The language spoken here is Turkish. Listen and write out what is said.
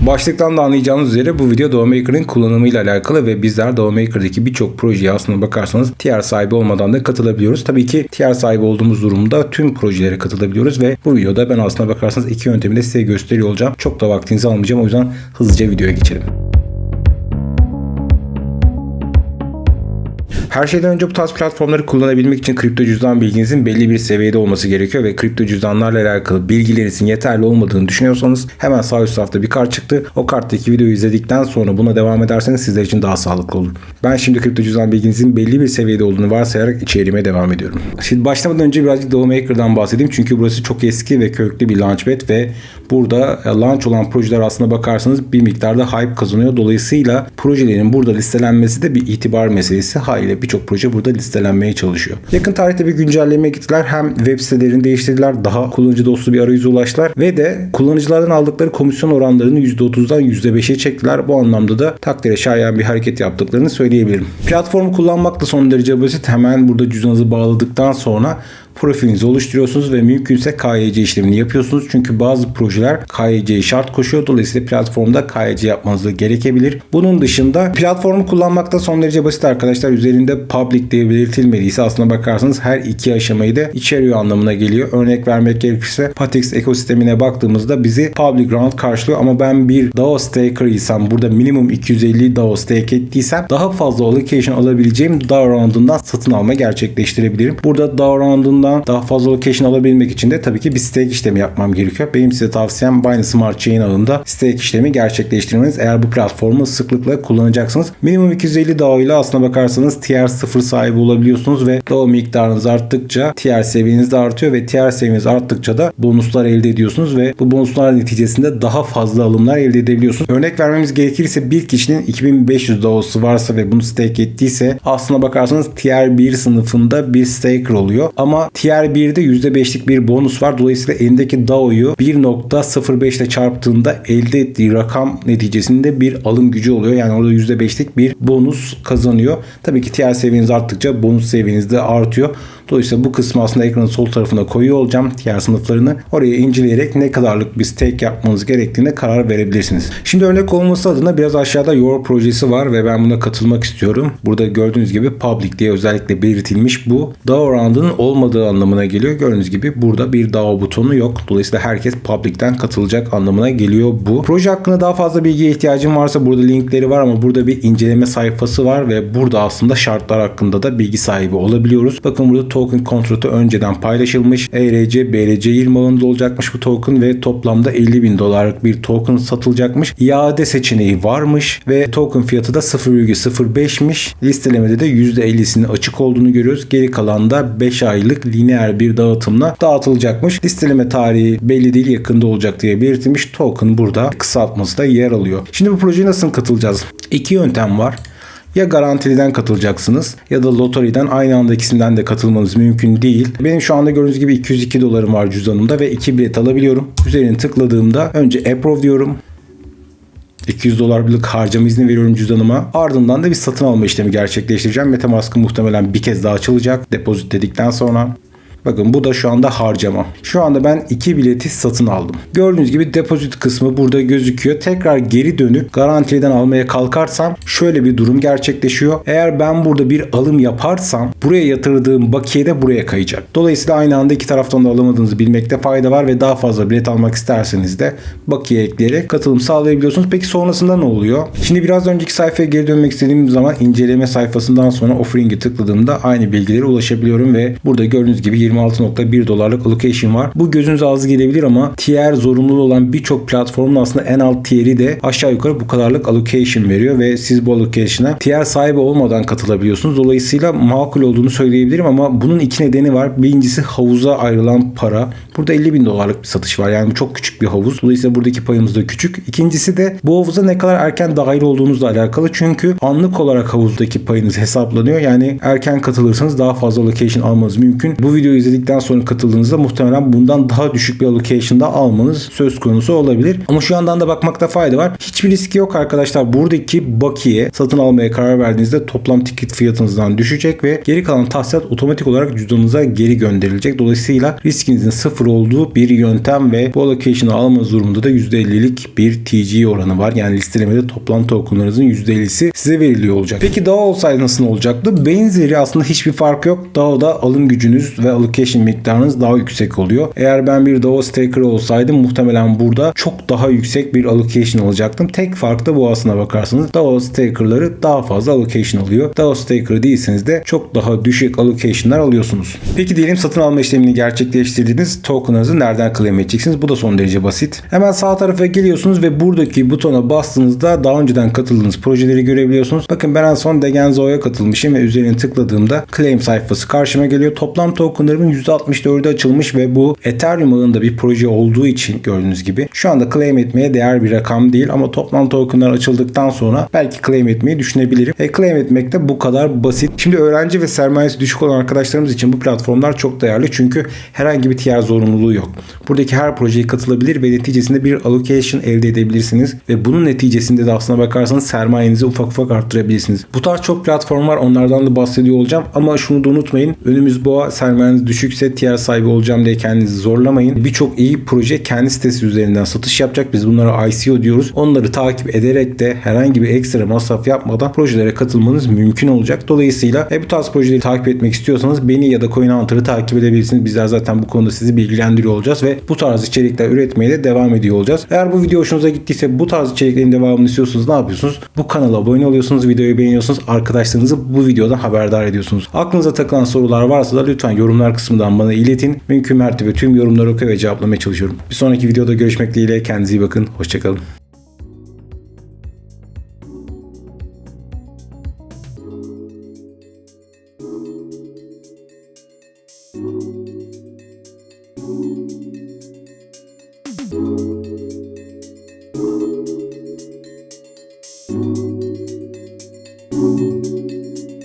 Başlıktan da anlayacağınız üzere bu video Dawmaker'ın kullanımıyla alakalı ve bizler Dawmaker'daki birçok projeye aslında bakarsanız TR sahibi olmadan da katılabiliyoruz. Tabii ki TR sahibi olduğumuz durumda tüm projelere katılabiliyoruz ve bu videoda ben aslında bakarsanız iki yöntemi de size gösteriyor olacağım. Çok da vaktinizi almayacağım o yüzden hızlıca videoya geçelim. Her şeyden önce bu tarz platformları kullanabilmek için kripto cüzdan bilginizin belli bir seviyede olması gerekiyor ve kripto cüzdanlarla alakalı bilgilerinizin yeterli olmadığını düşünüyorsanız hemen sağ üst tarafta bir kart çıktı. O karttaki videoyu izledikten sonra buna devam ederseniz sizler için daha sağlıklı olur. Ben şimdi kripto cüzdan bilginizin belli bir seviyede olduğunu varsayarak içeriğime devam ediyorum. Şimdi başlamadan önce birazcık Dawmaker'dan bahsedeyim çünkü burası çok eski ve köklü bir launchpad ve burada launch olan projeler aslına bakarsanız bir miktarda hype kazanıyor. Dolayısıyla projelerin burada listelenmesi de bir itibar meselesi. Haliyle birçok proje burada listelenmeye çalışıyor. Yakın tarihte bir güncelleme gittiler. Hem web sitelerini değiştirdiler. Daha kullanıcı dostu bir arayüze ulaştılar. Ve de kullanıcılardan aldıkları komisyon oranlarını %30'dan %5'e çektiler. Bu anlamda da takdire şayan bir hareket yaptıklarını söyleyebilirim. Platformu kullanmak da son derece basit. Hemen burada cüzdanınızı bağladıktan sonra profilinizi oluşturuyorsunuz ve mümkünse KYC işlemini yapıyorsunuz. Çünkü bazı projeler KYC'yi şart koşuyor. Dolayısıyla platformda KYC yapmanız da gerekebilir. Bunun dışında platformu kullanmakta son derece basit arkadaşlar. Üzerinde public diye belirtilmediyse aslına bakarsanız her iki aşamayı da içeriyor anlamına geliyor. Örnek vermek gerekirse Patix ekosistemine baktığımızda bizi public round karşılıyor ama ben bir DAO staker isem burada minimum 250 DAO stake ettiysem daha fazla allocation alabileceğim DAO round'undan satın alma gerçekleştirebilirim. Burada DAO round'undan daha fazla location alabilmek için de tabii ki bir stake işlemi yapmam gerekiyor. Benim size tavsiyem Binance Smart Chain ağında stake işlemi gerçekleştirmeniz. Eğer bu platformu sıklıkla kullanacaksınız. Minimum 250 DAO ile aslına bakarsanız TR 0 sahibi olabiliyorsunuz ve DAO miktarınız arttıkça TR seviyeniz de artıyor ve TR seviyeniz arttıkça da bonuslar elde ediyorsunuz ve bu bonuslar neticesinde daha fazla alımlar elde edebiliyorsunuz. Örnek vermemiz gerekirse bir kişinin 2500 DAO'su varsa ve bunu stake ettiyse aslına bakarsanız TR 1 sınıfında bir staker oluyor. Ama Tier 1'de %5'lik bir bonus var. Dolayısıyla elindeki DAO'yu 1.05 ile çarptığında elde ettiği rakam neticesinde bir alım gücü oluyor. Yani orada %5'lik bir bonus kazanıyor. Tabii ki tier seviyeniz arttıkça bonus seviyeniz de artıyor. Dolayısıyla bu kısmı aslında ekranın sol tarafına koyuyor olacağım diğer sınıflarını. Oraya inceleyerek ne kadarlık bir stake yapmanız gerektiğine karar verebilirsiniz. Şimdi örnek olması adına biraz aşağıda Your projesi var ve ben buna katılmak istiyorum. Burada gördüğünüz gibi public diye özellikle belirtilmiş bu. DAO round'ının olmadığı anlamına geliyor. Gördüğünüz gibi burada bir DAO butonu yok. Dolayısıyla herkes public'ten katılacak anlamına geliyor bu. Proje hakkında daha fazla bilgiye ihtiyacım varsa burada linkleri var ama burada bir inceleme sayfası var ve burada aslında şartlar hakkında da bilgi sahibi olabiliyoruz. Bakın burada token kontratı önceden paylaşılmış. ERC, BRC 20 ağında olacakmış bu token ve toplamda 50 bin dolarlık bir token satılacakmış. İade seçeneği varmış ve token fiyatı da 0,05'miş. Listelemede de %50'sinin açık olduğunu görüyoruz. Geri kalan da 5 aylık lineer bir dağıtımla dağıtılacakmış. Listeleme tarihi belli değil yakında olacak diye belirtilmiş. Token burada kısaltması da yer alıyor. Şimdi bu projeye nasıl katılacağız? İki yöntem var. Ya garantiden katılacaksınız ya da lotoriden aynı anda ikisinden de katılmanız mümkün değil. Benim şu anda gördüğünüz gibi 202 dolarım var cüzdanımda ve 2 bilet alabiliyorum. Üzerine tıkladığımda önce approve diyorum. 200 dolarlık harcama izni veriyorum cüzdanıma. Ardından da bir satın alma işlemi gerçekleştireceğim. Metamask'ı muhtemelen bir kez daha açılacak. Depozit dedikten sonra. Bakın bu da şu anda harcama. Şu anda ben iki bileti satın aldım. Gördüğünüz gibi depozit kısmı burada gözüküyor. Tekrar geri dönüp garantiden almaya kalkarsam şöyle bir durum gerçekleşiyor. Eğer ben burada bir alım yaparsam buraya yatırdığım bakiye de buraya kayacak. Dolayısıyla aynı anda iki taraftan da alamadığınızı bilmekte fayda var ve daha fazla bilet almak isterseniz de bakiye ekleyerek katılım sağlayabiliyorsunuz. Peki sonrasında ne oluyor? Şimdi biraz önceki sayfaya geri dönmek istediğim zaman inceleme sayfasından sonra offering'i tıkladığımda aynı bilgilere ulaşabiliyorum ve burada gördüğünüz gibi 26.1 dolarlık allocation var. Bu gözünüze az gelebilir ama tier zorunlu olan birçok platformun aslında en alt tier'i de aşağı yukarı bu kadarlık allocation veriyor ve siz bu allocation'a tier sahibi olmadan katılabiliyorsunuz. Dolayısıyla makul olduğunu söyleyebilirim ama bunun iki nedeni var. Birincisi havuza ayrılan para. Burada 50 bin dolarlık bir satış var. Yani bu çok küçük bir havuz. Dolayısıyla buradaki payımız da küçük. İkincisi de bu havuza ne kadar erken dahil olduğunuzla alakalı. Çünkü anlık olarak havuzdaki payınız hesaplanıyor. Yani erken katılırsanız daha fazla allocation almanız mümkün. Bu videoyu videoyu izledikten sonra katıldığınızda muhtemelen bundan daha düşük bir allocation'da almanız söz konusu olabilir. Ama şu yandan da bakmakta fayda var. Hiçbir riski yok arkadaşlar. Buradaki bakiye satın almaya karar verdiğinizde toplam ticket fiyatınızdan düşecek ve geri kalan tahsilat otomatik olarak cüzdanınıza geri gönderilecek. Dolayısıyla riskinizin sıfır olduğu bir yöntem ve bu allocation'ı almanız durumunda da %50'lik bir TG oranı var. Yani listelemede toplam tokenlarınızın %50'si size veriliyor olacak. Peki DAO olsaydı nasıl olacaktı? Benzeri aslında hiçbir fark yok. DAO'da alım gücünüz ve allocation miktarınız daha yüksek oluyor. Eğer ben bir DAO staker olsaydım muhtemelen burada çok daha yüksek bir allocation alacaktım. Tek fark da bu aslına bakarsanız. DAO stakerları daha fazla allocation alıyor. DAO staker değilseniz de çok daha düşük allocation'lar alıyorsunuz. Peki diyelim satın alma işlemini gerçekleştirdiğiniz token'ınızı nereden claim edeceksiniz? Bu da son derece basit. Hemen sağ tarafa geliyorsunuz ve buradaki butona bastığınızda daha önceden katıldığınız projeleri görebiliyorsunuz. Bakın ben en son Degenzo'ya katılmışım ve üzerine tıkladığımda claim sayfası karşıma geliyor. Toplam tokenlarımın %64'ü açılmış ve bu Ethereum ağında bir proje olduğu için gördüğünüz gibi şu anda claim etmeye değer bir rakam değil ama toplam tokenlar açıldıktan sonra belki claim etmeyi düşünebilirim. E, claim etmek de bu kadar basit. Şimdi öğrenci ve sermayesi düşük olan arkadaşlarımız için bu platformlar çok değerli çünkü herhangi bir tiyer zorunluluğu yok. Buradaki her projeye katılabilir ve neticesinde bir allocation elde edebilirsiniz ve bunun neticesinde de aslına bakarsanız sermayenizi ufak ufak arttırabilirsiniz. Bu tarz çok platform var onlardan da bahsediyor olacağım ama şunu da unutmayın. Önümüz boğa sermayeniz düşükse tiyer sahibi olacağım diye kendinizi zorlamayın. Birçok iyi proje kendi sitesi üzerinden satış yapacak. Biz bunlara ICO diyoruz. Onları takip ederek de herhangi bir ekstra masraf yapmadan projelere katılmanız mümkün olacak. Dolayısıyla e, bu tarz projeleri takip etmek istiyorsanız beni ya da Coin Hunter'ı takip edebilirsiniz. Bizler zaten bu konuda sizi bilgilendiriyor olacağız ve bu tarz içerikler üretmeye de devam ediyor olacağız. Eğer bu video hoşunuza gittiyse bu tarz içeriklerin devamını istiyorsanız ne yapıyorsunuz? Bu kanala abone oluyorsunuz, videoyu beğeniyorsunuz, arkadaşlarınızı bu videodan haberdar ediyorsunuz. Aklınıza takılan sorular varsa da lütfen yorumlar kısmından bana iletin. Mümkün mertebe tüm yorumları okuyor ve cevaplamaya çalışıyorum. Bir sonraki videoda görüşmek dileğiyle kendinize iyi bakın. Hoşçakalın.